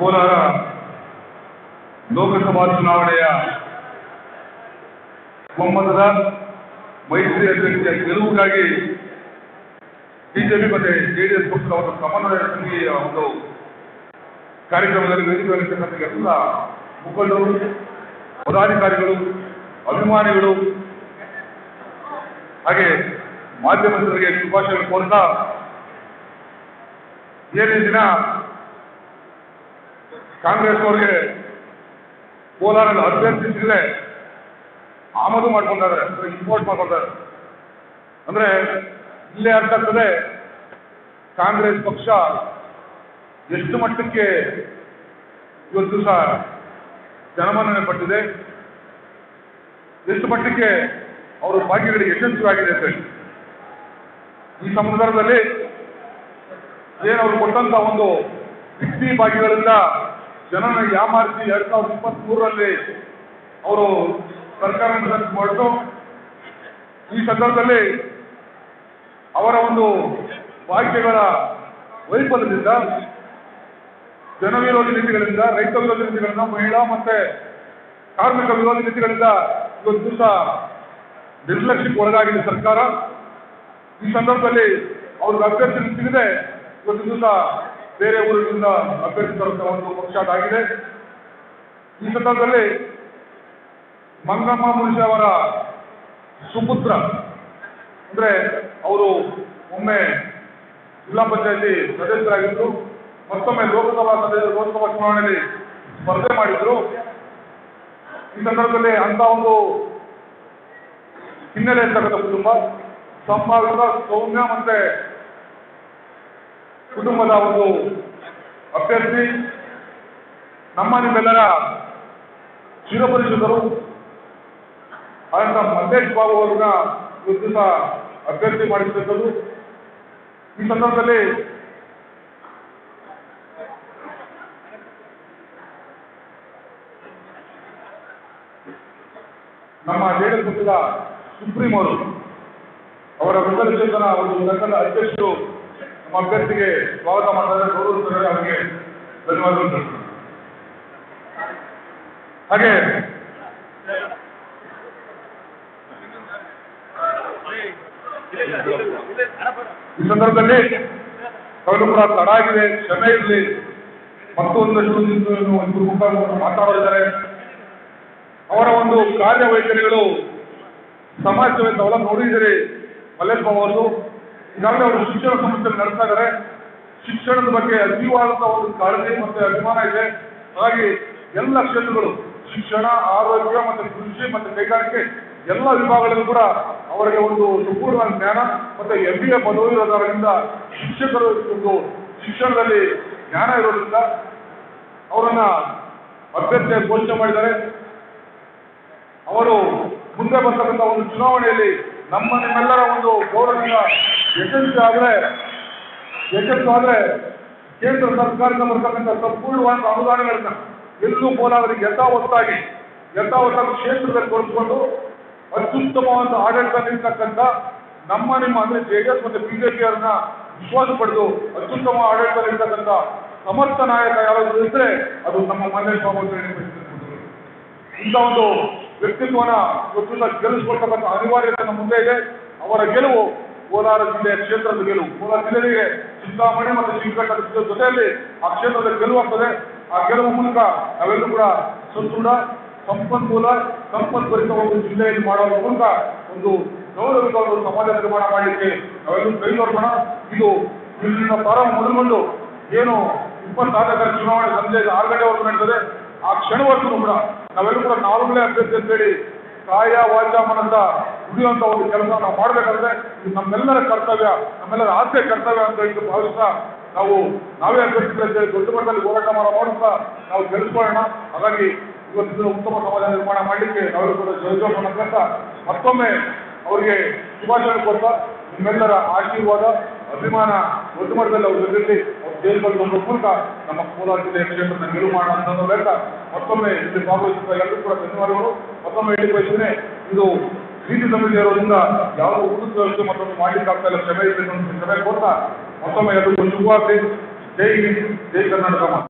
ಕೋಲಾರ ಲೋಕಸಭಾ ಚುನಾವಣೆಯ ಒಮ್ಮತದ ಮೈತ್ರಿ ಅಭ್ಯರ್ಥಿಯ ಗೆಲುವಿಗಾಗಿ ಬಿಜೆಪಿ ಮತ್ತೆ ಜೆಡಿಎಸ್ ಪಕ್ಷದ ಒಂದು ಸಮನ್ವಯ ಸಮಿತಿಯ ಒಂದು ಕಾರ್ಯಕ್ರಮದಲ್ಲಿ ವೇದಿಕೆಯಲ್ಲಿರ್ತಕ್ಕಂಥ ಎಲ್ಲ ಮುಖಂಡರು, ಪದಾಧಿಕಾರಿಗಳು, ಅಭಿಮಾನಿಗಳು, ಹಾಗೆ ಮಾಧ್ಯಮದವರಿಗೆ ಶುಭಾಶಯ ಕೋರ್ತಾ ಏನೇ ದಿನ ಕಾಂಗ್ರೆಸ್ ಅವರಿಗೆ ಕೋಲಾರಲ್ಲಿ ಅಭ್ಯರ್ಥಿ ಆಮದು ಆಮದು ಮಾಡ್ಕೊಂಡಾರೆ ಇಂಪೋರ್ಟ್ ಮಾಡ್ಕೊಂಡಿದ್ದಾರೆ ಅಂದ್ರೆ ಇಲ್ಲೇ ಅರ್ಥ ಆಗ್ತದೆ ಕಾಂಗ್ರೆಸ್ ಪಕ್ಷ ಎಷ್ಟು ಮಟ್ಟಕ್ಕೆ ಇವತ್ತು ಸಹ ಜನಮನ್ನಣೆ ಪಟ್ಟಿದೆ, ಎಷ್ಟು ಮಟ್ಟಕ್ಕೆ ಅವರ ಭಾಗ್ಯಗಳಿಗೆ ಯಶಸ್ವಿಯಾಗಿದೆ ಅಂತ ಹೇಳಿ. ಈ ಸಂದರ್ಭದಲ್ಲಿ ಏನವರು ಕೊಟ್ಟಂತ ಒಂದು ಭಾಗ್ಯಗಳಿಂದ ಜನನ ಯಾಮಾರಿಸಿ ಎರಡ್ ಸಾವಿರದ ಇಪ್ಪತ್ತ್ ಮೂರರಲ್ಲಿ ಅವರು ಸರ್ಕಾರ ಮಾಡಿದ್ರು. ಈ ಸಂದರ್ಭದಲ್ಲಿ ಅವರ ಒಂದು ವಾಕ್ಯಗಳ ವೈಫಲ್ಯದಿಂದ ಜನವಿರೋಧಿ ನೀತಿಗಳಿಂದ, ರೈತ ವಿರೋಧಿ ನೀತಿಗಳಿಂದ, ಮಹಿಳಾ ಮತ್ತೆ ಕಾರ್ಮಿಕ ವಿರೋಧಿ ನೀತಿಗಳಿಂದ ಇವತ್ತು ದಿವಸ ನಿರ್ಲಕ್ಷ್ಯಕ್ಕೆ ಒಳಗಾಗಿದೆ ಸರ್ಕಾರ. ಈ ಸಂದರ್ಭದಲ್ಲಿ ಅವ್ರಿಗೆ ಅಭ್ಯರ್ಥಿ ಸಿಗದೆ ಇವತ್ತು ದಿವಸ ಬೇರೆ ಊರಿನಿಂದ ಅಭ್ಯರ್ಥಿ ತರುವಂತ ಒಂದು ಪಕ್ಷ ಅದಾಗಿದೆ ಈ ಸಂದರ್ಭದಲ್ಲಿ ಮಂಗಮ್ಮ ಮುನಿಷಿ ಅವರ ಸುಪುತ್ರ, ಅಂದ್ರೆ ಅವರು ಒಮ್ಮೆ ಜಿಲ್ಲಾ ಪಂಚಾಯತಿ ಸದಸ್ಯರಾಗಿದ್ದರು ಮತ್ತೊಮ್ಮೆ ಲೋಕಸಭಾ ಸದಸ್ಯ, ಲೋಕಸಭಾ ಚುನಾವಣೆಯಲ್ಲಿ ಸ್ಪರ್ಧೆ ಮಾಡಿದ್ರು. ಈ ಸಂದರ್ಭದಲ್ಲಿ ಅಂತ ಒಂದು ಹಿನ್ನೆಲೆ ಇರ್ತಕ್ಕಂಥ ಕುಟುಂಬ ಸಂಭಾವಿತ ಸೌಮ್ಯ ಮತ್ತೆ ಕುಟುಂಬದ ಒಂದು ಅಭ್ಯರ್ಥಿ, ನಮ್ಮ ನಿಮ್ಮೆಲ್ಲರ ಚಿರಪರಿಚಿತರು ಆದಂತ ಮಲ್ಲೇಶ್ ಬಾಬು ಅವರನ್ನ ಇವತ್ತು ಸಹ ಅಭ್ಯರ್ಥಿ ಮಾಡಿಸಿದ್ದರು ಈ ಸಂದರ್ಭದಲ್ಲಿ ನಮ್ಮ ಜೆಡಿಎಸ್ ಪಕ್ಷದ ಸುಪ್ರೀಂ ಅವರು ಅವರ ವಿಭಜನ ಒಂದು ಸಂಘದ ಅಧ್ಯಕ್ಷರು ನಮ್ಮ ಅಭ್ಯರ್ಥಿಗೆ ಸ್ವಾಗತ ಮಾಡಿದ್ರೆ ಗೌರವಿಸ್ತಾರೆ ಅವರಿಗೆ ಧನ್ಯವಾದಗಳು. ಹಾಗೆ, ಈ ಸಂದರ್ಭದಲ್ಲಿ ಕೂಡ ತಡ ಆಗಿದೆ, ಕ್ಷಮೆ ಇರಲಿ ಮತ್ತೊಂದಷ್ಟು ಒಂದು ಮುಖಾಂತರ ಮಾತಾಡಿದ್ದಾರೆ ಅವರ ಒಂದು ಕಾರ್ಯವೈಖರಿಗಳು ಸಮಾಜ ಅವಳ ನೋಡಿದರೆ ಮಲ್ಲೇಶ್ ಬಾಬು ಅವರು ಈಗಾಗಲೇ ಅವರು ಶಿಕ್ಷಣ ಸಂಸ್ಥೆ ನಡೆಸ್ತಾ ಇದ್ದಾರೆ. ಶಿಕ್ಷಣದ ಬಗ್ಗೆ ಅತೀವಾದಂತಹ ಒಂದು ಕಾಳಜಿ ಮತ್ತೆ ಅಭಿಮಾನ ಇದೆ. ಹಾಗಾಗಿ ಎಲ್ಲ ಕ್ಷೇತ್ರಗಳು, ಶಿಕ್ಷಣ, ಆರೋಗ್ಯ ಮತ್ತೆ ಕೃಷಿ ಮತ್ತೆ ಕೈಗಾರಿಕೆ ಎಲ್ಲ ವಿಭಾಗಗಳಲ್ಲೂ ಕೂಡ ಅವರಿಗೆ ಒಂದು ಸಂಪೂರ್ಣ ಜ್ಞಾನ ಮತ್ತೆ ಎಂ ಬಿ ಎ ಪದವಿ ಇರೋದರಿಂದ ಶಿಕ್ಷಕರು ಒಂದು ಶಿಕ್ಷಣದಲ್ಲಿ ಜ್ಞಾನ ಇರೋದ್ರಿಂದ ಅವರನ್ನ ಅಭ್ಯರ್ಥಿ ಘೋಷಣೆ ಮಾಡಿದ್ದಾರೆ. ಅವರು ಮುಂದೆ ಬರ್ತಕ್ಕಂಥ ಒಂದು ಚುನಾವಣೆಯಲ್ಲಿ ನಮ್ಮ ನಿಮ್ಮೆಲ್ಲರ ಒಂದು ಗೌರವದಿಂದ ಯಶಸ್ವಿ ಆದರೆ ಕೇಂದ್ರ ಸರ್ಕಾರದಿಂದ ಬರ್ತಕ್ಕಂಥ ಸಂಪೂರ್ಣವಾದ ಅನುದಾನಗಳನ್ನ ಎಲ್ಲೂ ಕೋಲಾರರಿಗೆ ಯಥಾವತ್ತಾಗಿ ಯಥಾವತ್ತಾಗಿ ಕ್ಷೇತ್ರದಲ್ಲಿ ಕೊಡಿಸ್ಕೊಂಡು ಅತ್ಯುತ್ತಮವಾದ ಆಡಳಿತ ನೀಡ್ತಕ್ಕಂಥ ನಮ್ಮ ನಿಮ್ಮ ಅಂದ್ರೆ ಬಿ ಮತ್ತೆ ಬಿಜೆಪಿ ಅವರನ್ನ ವಿಶ್ವಾಸ ಪಡೆದು ಅತ್ಯುತ್ತಮ ಆಡಳಿತ ನೀಡ್ತಕ್ಕಂಥ ಸಮರ್ಥ ನಾಯಕ ಯಾರಾದರೂ ಇದ್ರೆ ಅದು ನಮ್ಮ ಮನೆ ಬಾಬು ಹೇಳಿ. ಇಂಥ ಒಂದು ವ್ಯಕ್ತಿತ್ವನ ಗೆಲ್ಲಿಸ್ಕೊಳ್ತಕ್ಕಂಥ ಅನಿವಾರ್ಯತೆ ನಮ್ಮ ಮುಂದೆ ಇದೆ ಅವರ ಗೆಲುವು ಕೋಲಾರ ಜಿಲ್ಲೆಯ ಕ್ಷೇತ್ರದ ಗೆಲುವು. ಕೋಲಾರ ಜಿಲ್ಲೆಗೆ ಚಿಂತಾಮಣಿ ಮತ್ತು ಶಿವಘಟ್ಟದ ಜೊತೆಯಲ್ಲಿ ಆ ಕ್ಷೇತ್ರದ ಗೆಲುವಾಗ್ತದೆ ಆ ಗೆಲುವು ಮೂಲಕ ನಾವೆಲ್ಲರೂ ಕೂಡ ಸದೃಢ ಸಂಪನ್ಮೂಲ ಸಂಪನ್ಭರಿತ ಒಂದು ಜಿಲ್ಲೆಯಲ್ಲಿ ಮಾಡುವ ಮೂಲಕ ಒಂದು ಗೌರವಿತ ಒಂದು ಸಮಾಜ ನಿರ್ಮಾಣ ಮಾಡಲಿಕ್ಕೆ ನಾವೆಲ್ಲರೂ ಕೈ ನೋಡೋಣ ಇದು ಇಲ್ಲಿನ ಪ್ರಾರಂಭ ಮೊದಲುಗೊಂಡು ಏನು ಇಪ್ಪತ್ತಾರನೇ ಚುನಾವಣೆ ಸಂಜೆ ಆರು ಗಂಟೆವರೆಗೂ ನಡೀತದೆ. ಆ ಕ್ಷಣವರೆಗೂ ಕೂಡ ನಾವೆಲ್ಲರೂ ಕೂಡ ನಾಲ್ಕನೇ ಅಭ್ಯರ್ಥಿ ಅಂತೇಳಿ ಕಾಯ ವಾಚ ಮನಸ್ಸ ಉಳಿಯುವಂತ ಒಂದು ಕೆಲಸ ನಾವು ಮಾಡಬೇಕಾದ್ರೆ ಇದು ನಮ್ಮೆಲ್ಲರ ಕರ್ತವ್ಯ, ನಮ್ಮೆಲ್ಲರ ಆಸೆ ಕರ್ತವ್ಯ ಅಂತ ಹೇಳಿ ಭಾವಿಸ್ತಾ ನಾವು ನಾವೇ ಅಂತೇಳಿ ದೊಡ್ಡ ಮಟ್ಟದಲ್ಲಿ ಹೋರಾಟ ಮಾಡೋ ಮಾಡುತ್ತಾ ನಾವು ಗೆಲ್ಲಿಸ್ಕೊಳ್ಳೋಣ ಹಾಗಾಗಿ ಇವತ್ತಿನ ಉತ್ತಮ ಸಮಾಜ ನಿರ್ಮಾಣ ಮಾಡಲಿಕ್ಕೆ ನಾವೆಲ್ಲರೂ ಕೂಡ ಜಯಜೋಪಾನ ಅಂತ ಮತ್ತೊಮ್ಮೆ ಅವರಿಗೆ ಶುಭಾಶಯ ಕೊಡ್ತಾ ನಿಮ್ಮೆಲ್ಲರ ಆಶೀರ್ವಾದ, ಅಭಿಮಾನ ದೊಡ್ಡ ಮಟ್ಟದಲ್ಲಿ ಅವ್ರ ಜೊತೆಯಲ್ಲಿ ಒಂದು ಮೂಲಕ ನಮ್ಮ ಕೋಲಾರ ಜಿಲ್ಲೆಯ ಕ್ಷೇತ್ರದ ನಿಲುವು ಹೇಳ್ತಾ ಮತ್ತೊಮ್ಮೆ ಇಲ್ಲಿ ಭಾಗವಹಿಸಿದ ಎಲ್ಲರೂ ಕೂಡ ಧನ್ಯವಾದಗಳು. ಮತ್ತೊಮ್ಮೆ ಹೇಳಿ ಬಯಸ್ತೇನೆ ಇದು ನೀತಿ ಸಮಿತಿ ಇರೋದ್ರಿಂದ ಯಾವ ಉಚಿತ ವ್ಯವಸ್ಥೆ ಮತ್ತೊಮ್ಮೆ ಮಾಡಲಿಕ್ಕಾಗ್ತಾ ಇಲ್ಲ, ಕ್ಷಮೆ ಇರಬೇಕು ಕ್ಷಮೆ ಕೊಡ್ತಾ, ಮತ್ತೊಮ್ಮೆ ಎಲ್ಲರಿಗೂ ಶುಭವಾಗಲಿ ಜೈ ಜೈ ಕರ್ನಾಟಕ.